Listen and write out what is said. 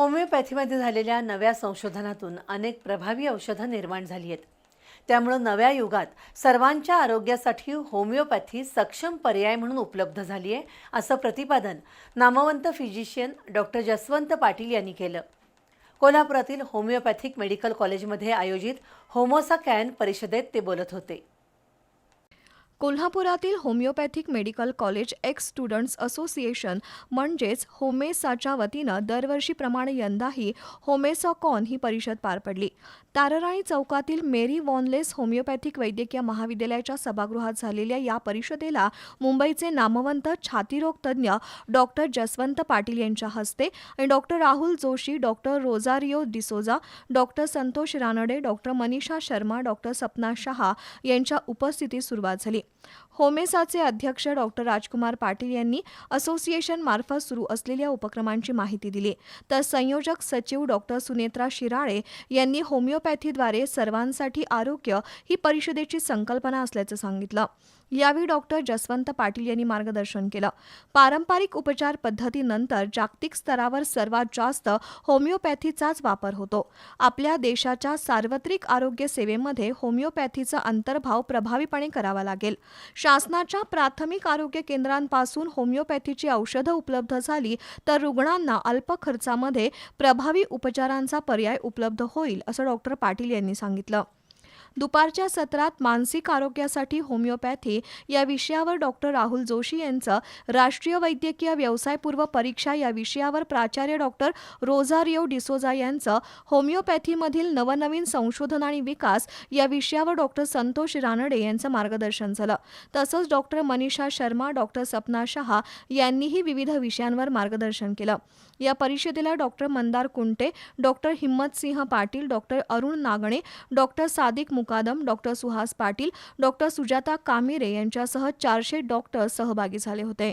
होमिओपॅथीमध्ये झालेल्या नव्या संशोधनातून अनेक प्रभावी औषधं निर्माण झाली आहेत त्यामुळं नव्या युगात सर्वांच्या आरोग्यासाठी होमिओपॅथी सक्षम पर्याय म्हणून उपलब्ध झाली आहे असं प्रतिपादन नामवंत फिजिशियन डॉक्टर जसवंत पाटील यांनी केलं. कोल्हापुरातील होमिओपॅथिक मेडिकल कॉलेजमध्ये आयोजित होमोसा कॅन परिषदेत ते बोलत होते. कोल्हापुरातील homeopathic medical college ex students association म्हणजेच होमेसाच्या वतीनं दरवर्षीप्रमाणे यंदाही होमेसॉकॉन ही परिषद पार पडली. तारराणी चौकातील मेरी वॉनलेस होमिओपॅथिक वैद्यकीय महाविद्यालयाच्या सभागृहात झालेल्या या परिषदेला मुंबईचे नामवंत छातीरोग तज्ज्ञ डॉक्टर जसवंत पाटील यांच्या हस्ते आणि doctor Rahul Joshi doctor Rosario D'Souza doctor Santosh Ranade doctor Manisha Sharma doctor Sapna Shah यांच्या उपस्थितीत सुरुवात झाली. होमेसाचे अध्यक्ष डॉक्टर राजकुमार पाटील यांनी असोसिएशन मार्फत सुरू असलेल्या उपक्रमांची माहिती दिली. तर संयोजक सचिव डॉक्टर सुनेत्रा शिराळे यांनी होमिओपॅथीद्वारे सर्वांसाठी आरोग्य ही परिषदेची संकल्पना असल्याचं सांगितलं. यावेळी डॉक्टर जसवंत पाटील यांनी मार्गदर्शन केलं. पारंपरिक उपचार पद्धतीनंतर जागतिक स्तरावर सर्वात जास्त होमिओपॅथीचाच वापर होतो. आपल्या देशाच्या सार्वत्रिक आरोग्य सेवेमध्ये होमिओपॅथीचा अंतर्भाव प्रभावीपणे करावा लागेल. शासनाच्या प्राथमिक आरोग्य केंद्रांपासून होमिओपॅथीची औषधं उपलब्ध झाली तर रुग्णांना अल्प खर्चामध्ये प्रभावी उपचारांचा पर्याय उपलब्ध होईल असं डॉक्टर पाटील यांनी सांगितलं. दुपारच्या सत्रात मानसिक आरोग्यासाठी होमिओपॅथी या विषयावर डॉक्टर राहुल जोशी यांचं राष्ट्रीय वैद्यकीय व्यवसायपूर्व परीक्षा या विषयावर प्राचार्य डॉक्टर रोझारिओ डिसोजा यांचं होमिओपॅथीमधील नवनवीन संशोधन आणि विकास या विषयावर डॉक्टर संतोष रानडे यांचं मार्गदर्शन झालं. तसंच डॉक्टर मनीषा शर्मा डॉक्टर सपना शहा यांनीही विविध विषयांवर मार्गदर्शन केलं. या परिषदेला doctor Mandar Kunte doctor Himmat Singh Patil doctor Arun Nagane doctor Sadiq Mukadam doctor Suhas Patil doctor Sujata Kamire यांच्यासह चारशे डॉक्टर सहभागी झाले होते.